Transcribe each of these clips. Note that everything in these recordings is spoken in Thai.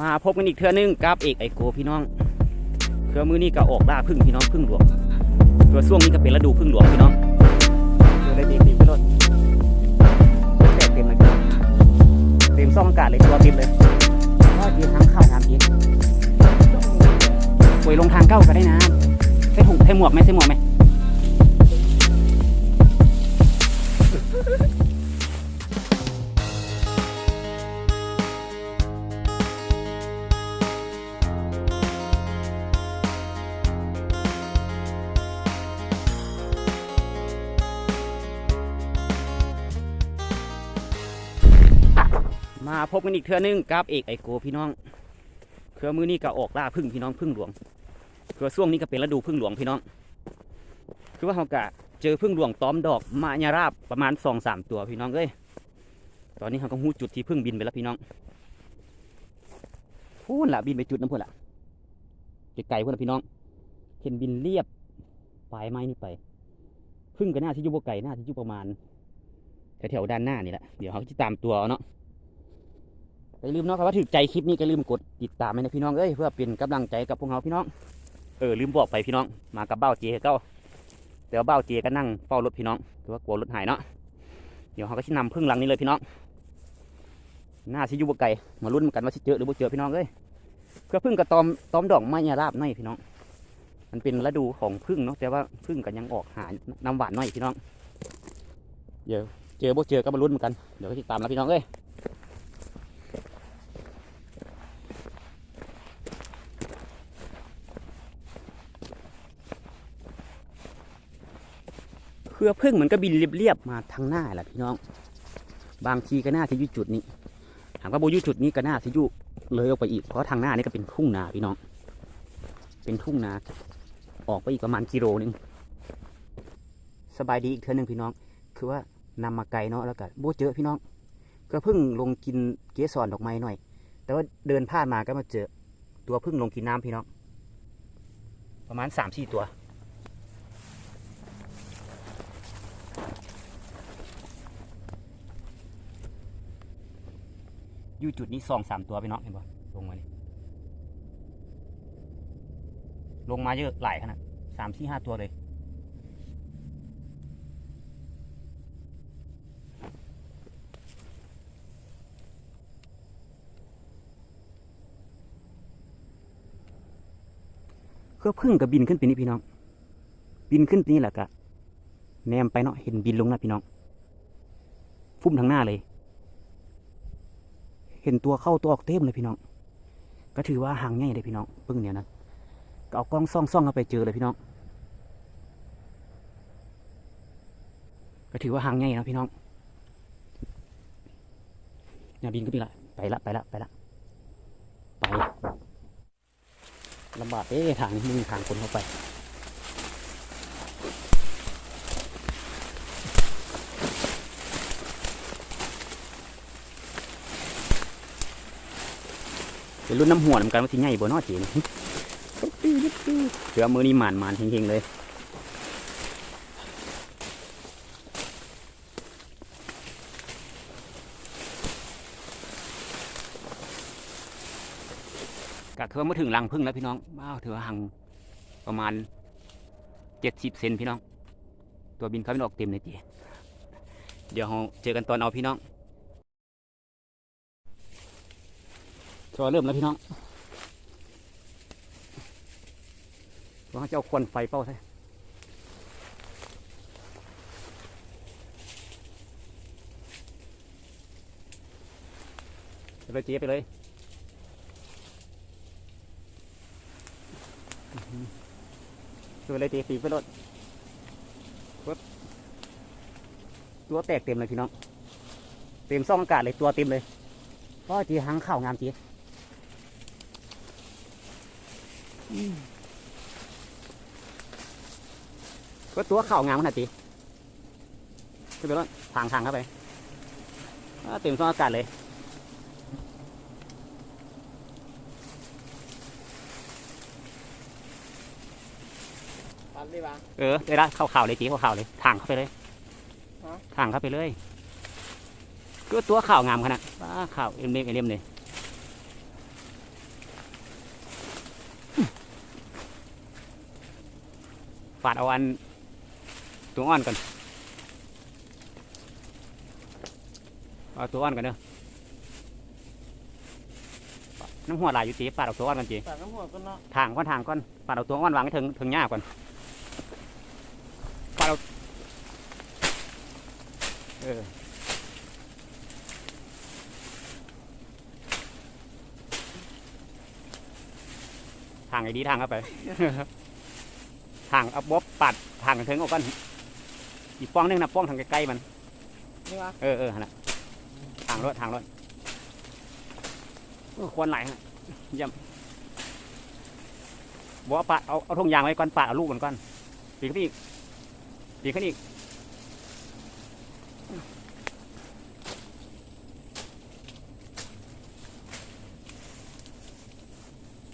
มาพบกันอีกเทื่อนึงกับเอกไอโกพี่น้องเครือมือนี้ก็ออกล่าพึ่งพี่น้องพึ่งหลวงตัวช่วงนี้ก็เป็นฤดูพึ่งหลวงพี่น้องเดี๋ยวเลยตีตีไปรถแตกเต็มเลยพี่น้องเต็มซ่องอากาศเลยตัวเต็มเลยก็ดีทั้งข่าวน้ำดีป่วยลงทางเก้าก็ได้นะใส่ถุงใส่หมวกไหมใส่หมวกไหม มาพบกันอีกเทื่อนึงกับเอกไอโกพี่น้องเครือมือนี้ก็ออกล่าพึ่งพี่น้องพึ่งหลวงเครือช่วงนี้ก็เป็นฤดูพึ่งหลวงพี่น้อง คือว่าเขากะเจอพึ่งหลวงตอมดอกมาญาราบประมาณสองสามตัวพี่น้องเอ้ยตอนนี้เขาก็หู้จุดที่พึ่งบินไปแล้วพี่น้องพูนละบินไปจุดน้ำพุ่นละไกลพุ่นละพี่น้อง เห็นบินเรียบปลายไม้นี่ไปพึ่งก็น่าที่ยู่บไก่น่าที่ยู่ประมาณแถวๆด้านหน้านี่แหละเดี๋ยวเขาจะตามตัวเนาะ อย่าลืมเนาะครับว่าถือใจคลิปนี้ก็ลืมกดติดตามไว้นะพี่น้องเอ้ยเพื่อเป็นกำลังใจกับพวกเราพี่น้องเออลืมบอกไปพี่น้องมากับเบ้าเจเก้าแต่ว่าเบ้าเจก็นั่งเฝ้ารถพี่น้องคือว่ากลัวรถหายเนาะเดี๋ยวเขาก็ชินำพึ่งหลังนี้เลยพี่น้องหน้าชิยูบไก่มาลุ้นกันว่าชิเจอหรือบ่เจอพี่น้องเอ้ยเพื่อพึ่งกระตอมตอมดอกไม้ยาราบน้อยพี่น้อง มันเป็นฤดูของพึ่งเนาะแต่ว่าพึ่งกันยังออกหาน้ำหวานน้อยพี่น้องเดี๋ยวเจอบ่เจอก็มาลุ้นเหมือนกันเดี๋ยวก็ติดตามแล้วพี่น้องเอ้ย เครือพึ่งมันก็บินเรียบๆมาทางหน้าแหละพี่น้อง บางทีก็น่าจะอยู่จุดนี้หากว่าโบยู่จุดนี้ก็น่าจะอยู่เลยออกไปอีกเพราะทางหน้านี่ก็เป็นทุ่งนาพี่น้อง เป็นทุ่งนา ออกไปอีกประมาณกิโลนึงสบายดีอีกเท่านึงพี่น้อง คือว่านำมาไกลเนาะแล้วก็โบเจอพี่น้อง ก็เพิ่งลงกินเกสรดอกไม้หน่อย แต่ว่าเดินผ่านมาก็มาเจอ ตัวเพิ่งลงกินน้ำพี่น้อง ประมาณสามสี่ตัว อยู่จุดนี้สองสามตัวพี่น้องเห็นปะลงมานี่ลงมาเยอะหลายขนาดสามสี่ห้าตัวเลย เครือพึ่งกับบินขึ้นไปนี่พี่น้อง บินขึ้นไปนี่แหละกะแนมไปเนาะเห็นบินลงนะพี่น้อง ฟุ้มทางหน้าเลย เห็นตัวเข้าตัวออกเต็มเลยพี่น้อง ก็ถือว่าห่างง่ายเลยพี่น้องพึ่งเนี่ยนะก็เอากล้องซ่องซ่องเข้าไปเจอเลยพี่น้อง ก็ถือว่าห่างง่ายนะพี่น้องอย่าบินก็ไปละไปละไปละไปละไปลำบากเอ๊ะทางนี้ม่มีทางคนเข้าไป เป็นรุ่นน้ำหัวเหมือนกันว่าที่ใหญ่บ่เนอจีนเสือมือนี่หมานหมานๆเฮงๆเลยก็คือว่ามาถึงรังพึ่งแล้วพี่น้องว้าวถือว่าหังประมาณเจ็ดสิบเซนพี่น้อง ตัวบินเขาไม่ออกเต็มเลยจีเดี๋ยวเราเจอกันตอนเอาพี่น้อง ก็เริ่มแล้วพี่น้องว่าเจ้าควันไฟเป้าใช่ไปเลยจี๊ยไปเลยอื้อหือไปเลยเจี๊ยบปีกไปรถปึ๊บตัวแตกเต็มเลยพี่น้อง เต็มซ่องอากาศเลยตัวเต็มเลยก็จีหางข่าวงามจี ก็ตัวข่าวงามขนาดจีขึ้นไปแล้วทางทางเข้าไปอ่าเต็มซ่องอากาศเลยปันได้ปะเออได้ละข่าวข่าวเลยจีข่าวข่าวเลยทางเข้าไปเลยฮะทางเข้าไปเลยก็ตัวข่าวงามขนาดว้าข่าวเอ็มเล็มเอ็มเลย ปาดเอาอันตัวอ่อนก่อนเอาตัวอ่อนก่อนเด้อน้ำหัวไหลายอยู่ตีปาดเอาตัวอ่อนก่อนจีปาดน้ำหัวก็เนาะทางก้อนทางก้อนปาดเอาตัวอ่อนวางให้ถึงถึงหญ้าก่อนปาดเอาเออทางไอ้ดีทางเข้าไป ทางเอาบ๊อบปัดทางถึงออกก่อนอีกป้องหนึงนะป้องทางใกล้ๆมันนี่วะเออเออหั่นน่ะทางรถทางรถเออควรไหลฮะเยี่ยมบอกว่าปาดเอาเอาทงยางไว้ก่อนปาดเอาลูกมันก่อนปีกขึ้นอีกปีกขึ้นอีก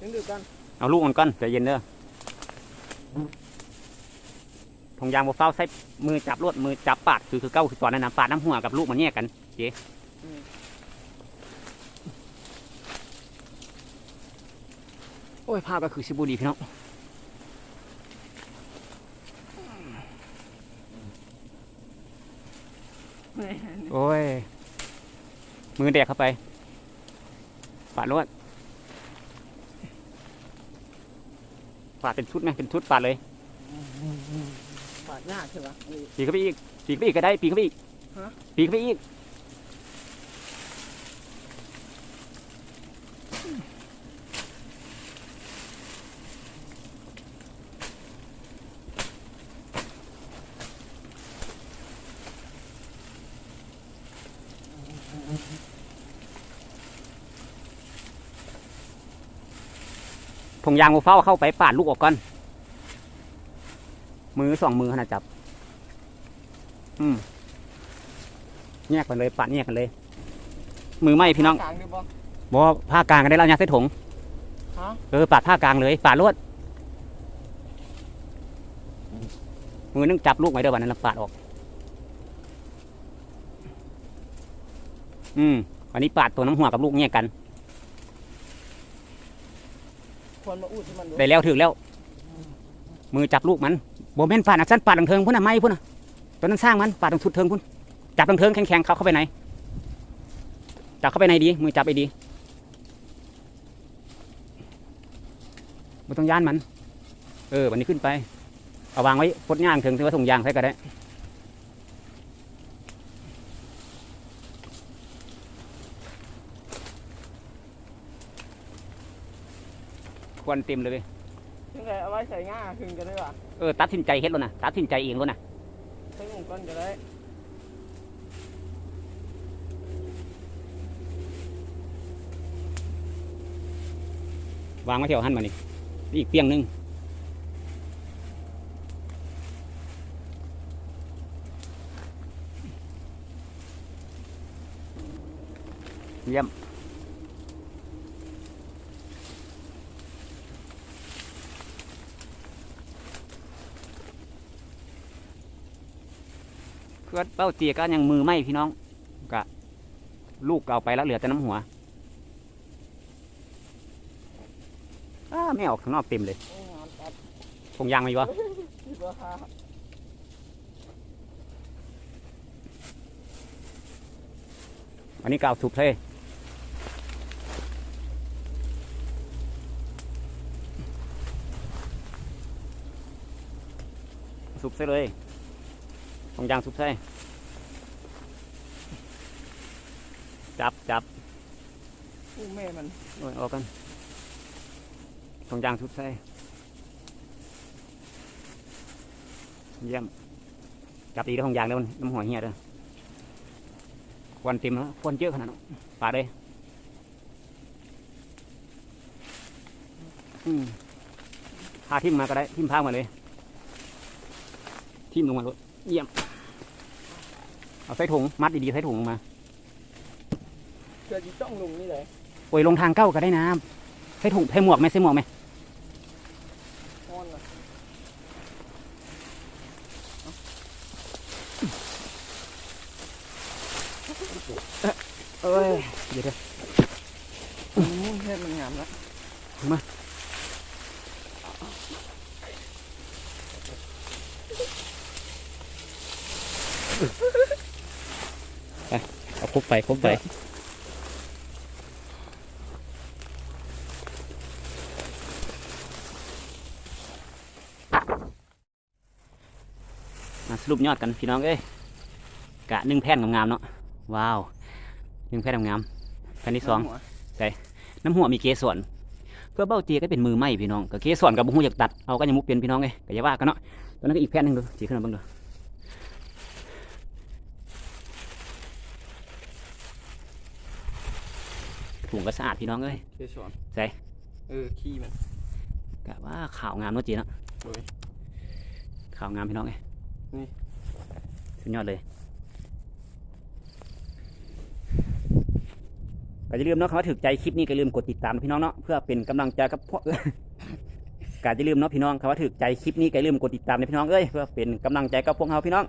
ยังดูกันเอาลูกมันก่อนใจเย็นเด้อ ทงยางบอเฝ้าใส่มือจับรวดมือจับปาดคือคือเก้าคือตอนนั้นนะปาดน้ำหัวกับลูกมันแยกกันเจ๊โอ้ยภาพก็คือชิบุรีพี่น้องโอ้ย มือแดกเข้าไป ปาดรวดปาดเป็นชุดไหมเป็นชุดปาดเลย ปาดยากใช่ปะนี่ปีกเข้าไปอีก ปีกเข้าไปอีกก็ได้ ปีกเข้าไปอีกฮะ ปีกเข้าไปอีก ผงยางโมเฝ้าเข้าไปปาดลูกออกก่อน มือสองมือขนาดจับ อืมแยกกันเลยปาดแยกกันเลย มือไหมพี่น้องกลางดูบ่ บอกว่าผ้ากลางกันได้แล้วยัดใส่ถุงฮะ เออปาดผ้ากลางเลยปาดรวด มือนึงจับลูกไว้เด้อวันนั้นแล้วปาดออก อืมวันนี้ปาดตัวน้ำหัวกับลูกแยกกัน ควรมาอูดให้มันดูได้แล้วถึงแล้ว มือจับลูกมัน โบแม่นปาดนะสั้นปาดดังเทิงพุ่นน่ะไม่พุ่นน่ะตอนนั้นสร้างมันปาดดังสุดเทิงพุ่นจับดังเทิงแข็งๆเขาเข้าไปไหนจับเข้าไปไหนดีมือจับไปดีไม่ต้องย่านมัน เออวันนี้ขึ้นไปเอาวางไว้พดย่างถึงถือว่าส่งยางใส่ก็ได้ควรเต็มเลย ยังไงเอาไว้ใส่ง่าคึงกันได้ปะเออ ตัดสินใจเฮ็ดแล้วนะตัดสินใจเองแล้วนะใส่หมูก้อนก็ได้วางไว้แถวหันมานี่อีกเปียงหนึงเยี่ยม เพื่อนเป้าเจียก็ยังมือไหมพี่น้องกะลูกเอาไปแล้วเหลือแต่น้ำหัวอ้าไม่ออกข้างนอกเต็มเลยคงยางไหมวะอันนี้กาวสุบเลยสุบใส่เลย คงยางสุบใส่จับจับอู้แม่มันโอ้ยออกกันคงยางสุบใส่เยี่ยมจับดีแล้วคงยางแล้วมันน้ำหัวเหี้ยเลยควันเต็มแล้วควันเยอะขนาดนั้นปาดเลยอืมพาทิมมาก็ได้ทิมพามาเลยทิมลงมาเลยเยี่ยม เอาใส่ถุงมัดดีๆใส่ถุงลงมาเกิดจีจ้องลุงนี่เลยโอ้ยลงทางเก้าก็ได้นะใส่ถุงใส่หมวกไหมใส่หมวกไหมงอนเลยเอ้ยเดี๋ยวเดี๋ยวอู้เฮ็ดมันงามแล้วมา ไปเอาครบไปครบไปมาสรุปยอดกันพี่น้องเอ้ยกะหนึ่งแผ่นงามๆเนาะว้าวหนึ่งแผ่นงามๆแผ่นที่สองหัวน้ำหัวมีเกสรเพื่อเบ้าเจียก็เป็นมือไหมพี่น้องก็เกสรกับบุหูอยากตัดเอาก็ยังมุกเป็นพี่น้องไงก็อย่าว่ากันเนาะตอนนั้นก็อีกแผ่นหนึ่งดูจีขึ้นมาเบ้างดู ถุงก็สะอาดพี่น้องเอ้ยเกสรใส่เออขี้มันกะว่าขาวงามเนาะจีเนาะโอ้ยขาวงามพี่น้องไงนี่สุดยอดเลยก็อย่าลืมเนาะคำว่าถึกใจคลิปนี้ก็อย่าลืมกดติดตามนะพี่น้องเนาะเพื่อเป็นกำลังใจกับพวกก็อย่าลืมเนาะพี่น้องคำว่าถึกใจคลิปนี้ก็อย่าลืมกดติดตามนะพี่น้องเอ้ยเพื่อเป็นกำลังใจกับพวกเราพี่น้อง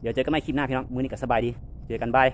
เดี๋ยวเจอกันใหม่คลิปหน้าพี่น้องมื้อนี้ก็สบายดีเจอกันบาย